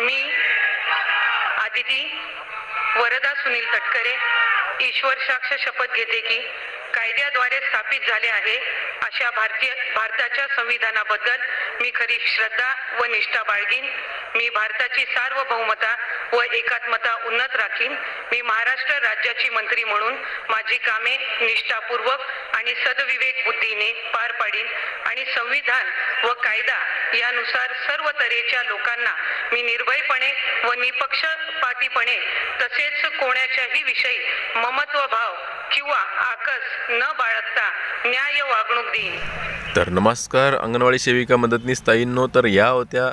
मी आदिती वरदा सुनील तटकरे ईश्वर साक्ष शपथ घेते की कायद्याद्वारे स्थापित झाले आहे. अशा भारतीय भारताच्या संविधानाबद्दल मी खरी श्रद्धा व निष्ठा बाळगीन. मी भारताची सार्वभौमता व एकात्मता उन्नत राखीन. मी महाराष्ट्र राज्याची मंत्री म्हणून माझी कामे निष्ठापूर्वक आणि सदविवेक बुद्धीने पार पाडीन आणि संविधान व कायदा यानुसार सर्व तऱ्हेच्या लोकांना मी निर्भयपणे व निपक्षपातीपणे तसेच कोणाच्याही विषयी ममत्व भाव किंवा आकस न बाळगता न्याय वागणूक देईन. तर नमस्कार अंगणवाडी सेविका मदतनीस ताईंनो तर या होत्या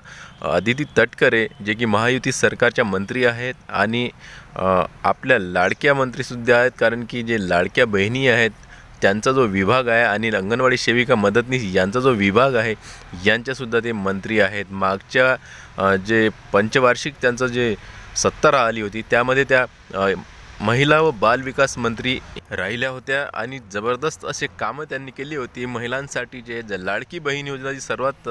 अदिती तटकरे जे की महायुती सरकारच्या मंत्री आहेत आणि आपल्या लाडक्या मंत्रीसुद्धा आहेत कारण की जे लाडक्या बहिणी आहेत त्यांचा जो विभाग आहे आणि अंगणवाडी सेविका मदतनीस यांचा जो विभाग आहे यांच्यासुद्धा ते मंत्री आहेत. मागच्या जे पंचवार्षिक त्यांचं जे सत्ता आली होती त्यामध्ये त्या महिला व बालविकास मंत्री राहिल्या होत्या आणि जबरदस्त असे कामं त्यांनी केली होती. महिलांसाठी जे ज- लाडकी बहीण योजना जी सर्वात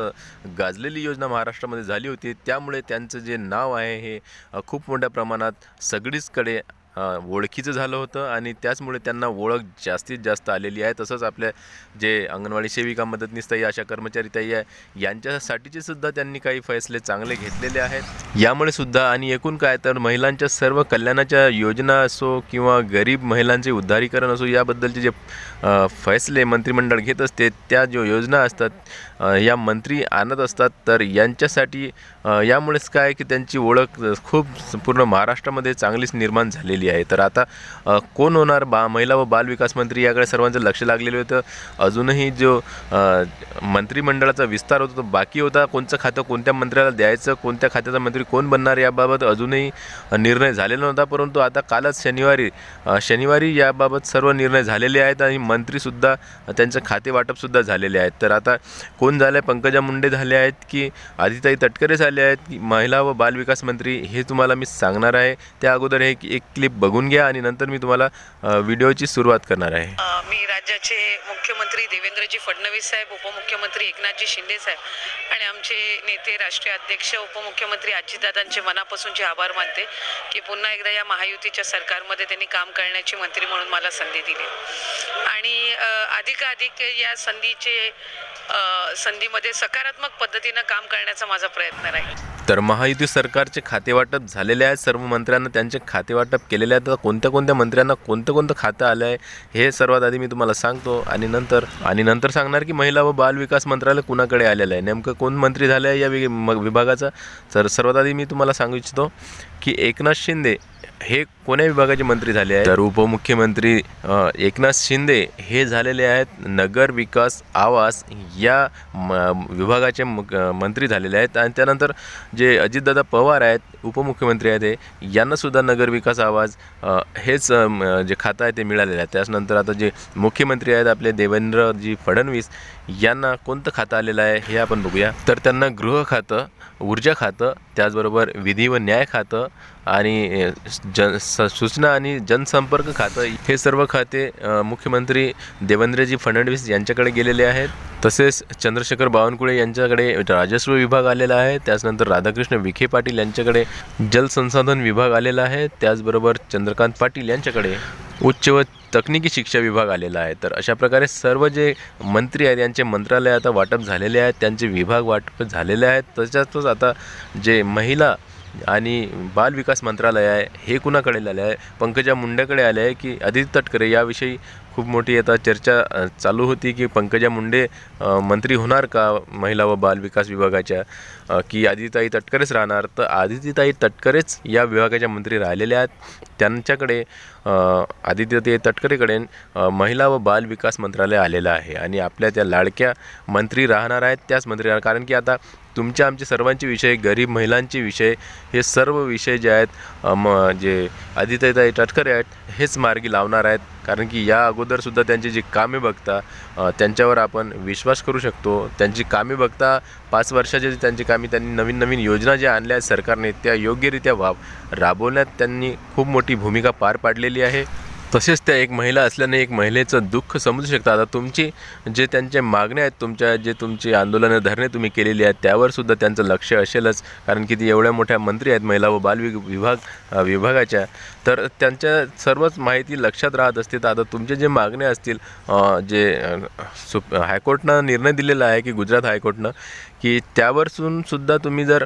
गाजलेली योजना महाराष्ट्रामध्ये झाली होती त्यामुळे त्यांचं जे नाव आहे हे खूप मोठ्या प्रमाणात सगळीचकडे ओळखीचं झालं होतं आणि त्याचमुळे त्यांना ओळख जास्तीत जास्त आलेली आहे. तसंच आपल्या जे अंगणवाडी सेविका मदतनीस ताई अशा कर्मचारी ताई आहे यांच्यासाठीचे सुद्धा त्यांनी काही फैसले चांगले घेतलेले आहेत. यामुळे सुद्धा आणि एकूण काय तर महिलांच्या सर्व कल्याणाच्या योजना असो किंवा गरीब महिलांचे उद्धारीकरण असो याबद्दलचे जे फैसले मंत्रिमंडळ घेत असते त्या जो योजना असतात या मंत्री आणत असतात तर यांच्यासाठी यामुळेच काय की त्यांची ओळख खूप पूर्ण महाराष्ट्रामध्ये चांगलीच निर्माण झालेली आहे. तर आता कोण होणार? बा महिला व बालविकास मंत्री याकडे सर्वांचं लक्ष लागलेलं होतं. अजूनही जो मंत्रिमंडळाचा विस्तार होता तो बाकी होता. कोणतं खातं कोणत्या मंत्र्याला द्यायचं कोणत्या खात्याचा मंत्री कोण बनणार याबाबत अजूनही निर्णय झालेला नव्हता परंतु आता कालच शनिवारी शनिवारी याबाबत सर्व निर्णय झालेले आहेत आणि मंत्रीसुद्धा त्यांचं खाते वाटपसुद्धा झालेले आहेत. तर आता कोण झालं आहे पंकजा मुंडे झाले आहेत की आदिताई तटकरे झाले आहेत की महिला व बालविकास मंत्री हे तुम्हाला मी सांगणार आहे. त्या अगोदर हे एक क्लिप बघून घ्या आणि नंतर मी तुम्हाला व्हिडिओची सुरुवात करणार आहे. मी राज्याचे मुख्यमंत्री देवेंद्रजी फडणवीस साहेब उपमुख्यमंत्री एकनाथजी शिंदे साहेब आणि आमचे नेते राष्ट्रीय अध्यक्ष उपमुख्यमंत्री अजितदादांचे मनापासूनचे आभार मानते की पुन्हा एकदा या महायुतीच्या सरकारमध्ये त्यांनी काम करण्याची मंत्री म्हणून मला संधी दिली. आणि अधिकाधिक या संधीचे संधीमध्ये सकारात्मक पद्धतीनं काम करण्याचा माझा प्रयत्न राहील. तर महायुती सरकारचे खातेवाटप झालेले आहेत. सर्व मंत्र्यांना त्यांचे खातेवाटप केलेले आहेत. तर कोणत्या कोणत्या मंत्र्यांना कोणतं कोणतं खातं आलं आहे हे सर्वात आधी मी तुम्हाला सांगतो. आणि नंतर आणि नंतर सांगणार की महिला व बाल विकास मंत्रालय कुणाकडे आलेलं आहे? नेमकं कोण मंत्री झालं आहे या वि म- विभागाचा? तर सर्वात आधी मी तुम्हाला सांगू इच्छितो की एकनाथ शिंदे हे कोण्या विभागाचे मंत्री झाले आहेत? तर उपमुख्यमंत्री एकनाथ शिंदे हे झालेले आहेत नगर विकास आवास या म विभागाचे मंत्री झालेले आहेत. आणि त्यानंतर जे अजितदादा पवार आहेत उपमुख्यमंत्री आहेत हे. यांनासुद्धा नगर विकास आवाज हेच जे खातं आहे ते मिळालेलं आहे त्याचनंतर आता जे मुख्यमंत्री आहेत आपले देवेंद्रजी फडणवीस यांना कोणतं खातं आलेलं आहे हे आपण बघूया. तर त्यांना गृह खातं ऊर्जा खातं त्याचबरोबर विधी व न्याय खातं आणि जन स सूचना आणि जनसंपर्क खातं हे सर्व खाते मुख्यमंत्री देवेंद्रजी फडणवीस यांच्याकडे गेलेले आहेत. तसेच चंद्रशेखर बावनकुळे यांच्याकडे राजस्व विभाग आलेला आहे. त्याचनंतर राधाकृष्ण विखे पाटील यांच्याकडे जलसंसाधन विभाग आलेला आहे. त्याचबरोबर चंद्रकांत पाटील यांच्याकडे उच्च व तकनिकी शिक्षा विभाग आलेला आहे. तर अशा प्रकारे सर्व जे मंत्री आहेत यांचे मंत्रालय आता वाटप झालेले आहेत त्यांचे विभाग वाटप झालेले आहेत. त्याच्यातच आता जे महिला आणि बाल विकास मंत्रालय आहे हे कुणाकडे आले आहे? पंकजा मुंडेकडे आले आहे की आदित्य तटकरे? याविषयी खूप मोठी आता चर्चा चालू होती की पंकजा मुंडे मंत्री होणार का महिला व बाल विकास विभागाच्या? की आदितीताई तटकरेच राहणार? तर आदितीताई तटकरेच या विभागाच्या मंत्री राहिलेल्या आहेत. त्यांच्याकडे आदित्यताई तटकरेकडे महिला व बाल विकास मंत्रालय आलेलं आहे. आणि आपल्या त्या लाडक्या मंत्री राहणार आहेत त्याच मंत्री राहणार. कारण की आता तुमच्या आमचे सर्वांचे विषय गरीब महिलांचे विषय हे सर्व विषय जे आहेत म जे आदित्यताई तटकरे आहेत हेच मार्गी लावणार आहेत. कारण की या अगोदरसुद्धा त्यांची जी कामे बघता त्यांच्यावर आपण विश्वास करू शकतो. त्यांची कामे बघता पाच वर्षाचे जे त्यांची कामे त्यांनी नवीन नवीन योजना ज्या आणल्या आहेत सरकारने त्या योग्यरित्या वाव राबवण्यात त्यांनी खूप मोठी भूमिका पार पाडलेली आहे. तसेच त्या एक महिला असल्याने एक महिलेचं दुःख समजू शकता. आता तुमची जे त्यांचे मागण्या आहेत तुमच्या जे तुमची आंदोलनं धरणे तुम्ही केलेली आहेत त्यावर सुद्धा त्यांचं लक्ष असेलच. कारण की ती एवढ्या मोठ्या मंत्री आहेत महिला व बाल वि- विभाग विभागाच्या. तर त्यांच्या सर्वच माहिती लक्षात राहत असते तर आता तुमचे जे मागण्या असतील जे सु सुप हायकोर्टनं निर्णय दिलेला आहे की गुजरात हायकोर्टनं की त्यावरसून सुद्धा तुम्ही जर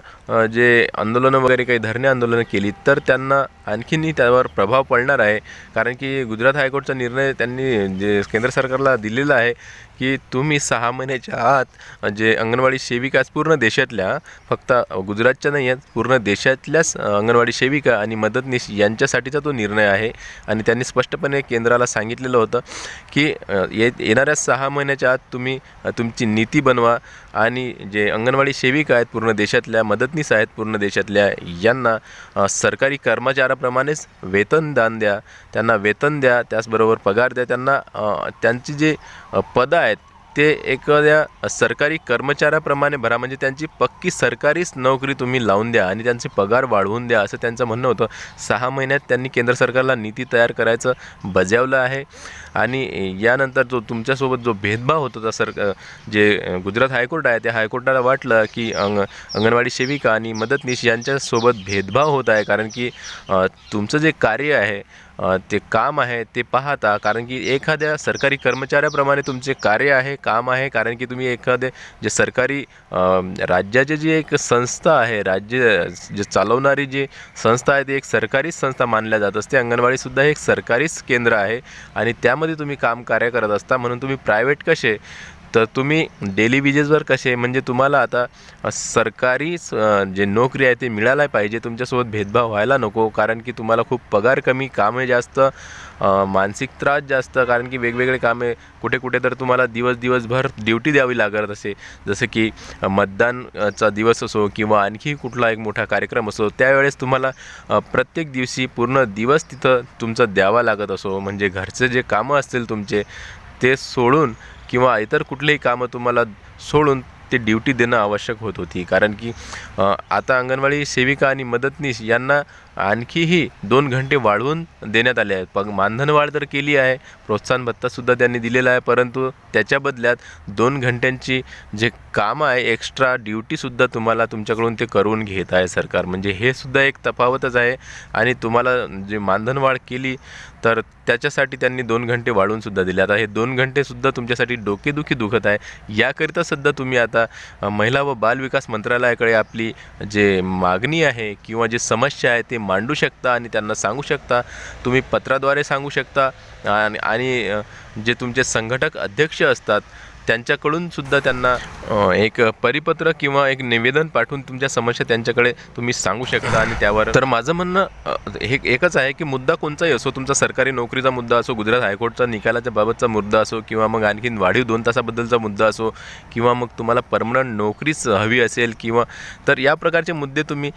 जे आंदोलनं वगैरे काही धरणे आंदोलनं केली तर त्यांना आणखीनही त्यावर प्रभाव पडणार आहे. कारण की गुजरात हायकोर्टचा निर्णय त्यांनी जे केंद्र सरकारला दिलेला आहे की तुम्ही सहा महिन्याच्या आत जे अंगणवाडी सेविका आहेत पूर्ण देशातल्या फक्त गुजरातच्या नाही आहेत पूर्ण देशातल्याच अंगणवाडी सेविका आणि मदतनीस यांच्यासाठीचा तो निर्णय आहे. आणि त्यांनी स्पष्टपणे केंद्राला सांगितलेलं होतं की ये येणाऱ्या सहा महिन्याच्या आत तुम्ही तुमची नीती बनवा आणि जे अंगणवाडी सेविका आहेत पूर्ण देशातल्या मदतनीस आहेत पूर्ण देशातल्या यांना सरकारी कर्मचाऱ्याप्रमाणेच वेतनदान द्या. त्यांना वेतन द्या त्याचबरोबर पगार द्या. त्यांना त्यांची जे पदं आहेत ते एखाद्या सरकारी कर्मचाऱ्याप्रमाणे भरा. म्हणजे त्यांची पक्की सरकारीच नोकरी तुम्ही लावून द्या आणि त्यांचे पगार वाढवून द्या असं त्यांचं म्हणणं होतं. सहा महिन्यात त्यांनी केंद्र सरकारला नीती तयार करायचं बजावलं आहे. आणि यानंतर जो तुमच्यासोबत जो भेदभाव होत होता सर जे गुजरात हायकोर्ट आहे त्या हायकोर्टाला वाटलं की अंग अंगणवाडी सेविका आणि मदतनीस यांच्यासोबत भेदभाव होत आहे. कारण की तुमचं जे कार्य आहे ते काम आहे ते पाहता कारण की एखाद्या सरकारी कर्मचाऱ्याप्रमाणे तुमचे कार्य आहे काम आहे कारण की तुम्ही एखादे जे सरकारी राज्याचे जी एक संस्था आहे राज्य जे चालवणारी जी संस्था आहे ती एक सरकारीच संस्था मानल्या जात असते. अंगणवाडीसुद्धा हे एक सरकारीच केंद्र आहे आणि त्यामध्ये तुम्ही काम कार्य करत असता म्हणून तुम्ही प्रायव्हेट कसे तर तुम्ही डेली विजेसवर कसे म्हणजे तुम्हाला आता सरकारी जे नोकरी आहे ते मिळायला पाहिजे तुमच्यासोबत भेदभाव व्हायला नको कारण की तुम्हाला खूप पगार कमी कामे जास्त मानसिक त्रास जास्त कारण की वेगवेगळे कामे कुठे कुठे तर तुम्हाला दिवस दिवसभर ड्युटी द्यावी लागत असे. जसं की मतदानचा दिवस असो किंवा आणखी कुठला एक मोठा कार्यक्रम असो त्यावेळेस तुम्हाला प्रत्येक दिवशी पूर्ण दिवस तिथं तुमचा द्यावा लागत असो. म्हणजे घरचे जे कामं असतील तुमचे ते सोडून किंवा इतर कुठलेही कामं तुम्हाला सोडून ते ड्युटी देणं आवश्यक होत होती. कारण की आता अंगणवाडी सेविका आणि मदतनीस यांना आणखीही दोन घंटे वाढवून देण्यात आले आहेत. पग मानधनवाढ तर केली आहे. प्रोत्साहन भत्तासुद्धा त्यांनी दिलेला आहे. परंतु त्याच्या बदल्यात दोन घंट्यांची जे कामं आहे एक्स्ट्रा ड्युटीसुद्धा तुम्हाला तुमच्याकडून ते करून घेत आहे सरकार. म्हणजे हे सुद्धा एक तफावतच आहे. आणि तुम्हाला जे मानधनवाढ केली तर त्याच्यासाठी त्यांनी दोन घंटे वाढवूनसुद्धा दिले. आता हे दोन घंटेसुद्धा तुमच्यासाठी डोकेदुखी दुखत आहे. याकरिता सुद्धा तुम्ही आता महिला व बालविकास मंत्रालयाकडे आपली जे मागणी आहे किंवा जे समस्या आहे ते मांडू शकता आणि त्यांना सांगू शकता. तुम्ही पत्राद्वारे सांगू शकता. आणि आणि जे तुमचे संघटक अध्यक्ष असतात त्यांच्याकडून सुद्धा त्यांना एक परिपत्र किंवा एक निवेदन पाठवून तुमच्या समस्या त्यांच्याकडे तुम्ही सांगू शकता आणि त्यावर तर माझं म्हणणं हे एकच आहे की मुद्दा कोणताही असो तुमचा सरकारी नोकरीचा मुद्दा असो गुजरात हायकोर्टचा निकालाच्या बाबतचा मुद्दा असो किंवा मग आणखीन वाढीव दोन तासाबद्दलचा मुद्दा असो किंवा मग तुम्हाला परमनंट नोकरीच हवी असेल किंवा तर या प्रकारचे मुद्दे तुम्ही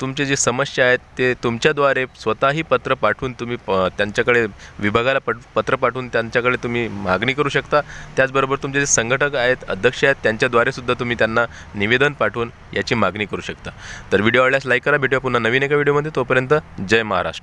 तुमचे जे समस्या आहेत ते तुमच्याद्वारे स्वतःही पत्र पाठवून तुम्ही प त्यांच्याकडे विभागाला पट पत्र पाठवून त्यांच्याकडे तुम्ही मागणी करू शकता. त्याचबरोबर तुमचे जे संघटक आहेत अध्यक्ष आहेत त्यांच्याद्वारे सुद्धा तुम्ही त्यांना निवेदन पाठवून याची मागणी करू शकता. तर व्हिडिओ आवडल्यास लाईक करा. भेटूया पुन्हा नवीन एका व्हिडिओमध्ये. तोपर्यंत जय महाराष्ट्र.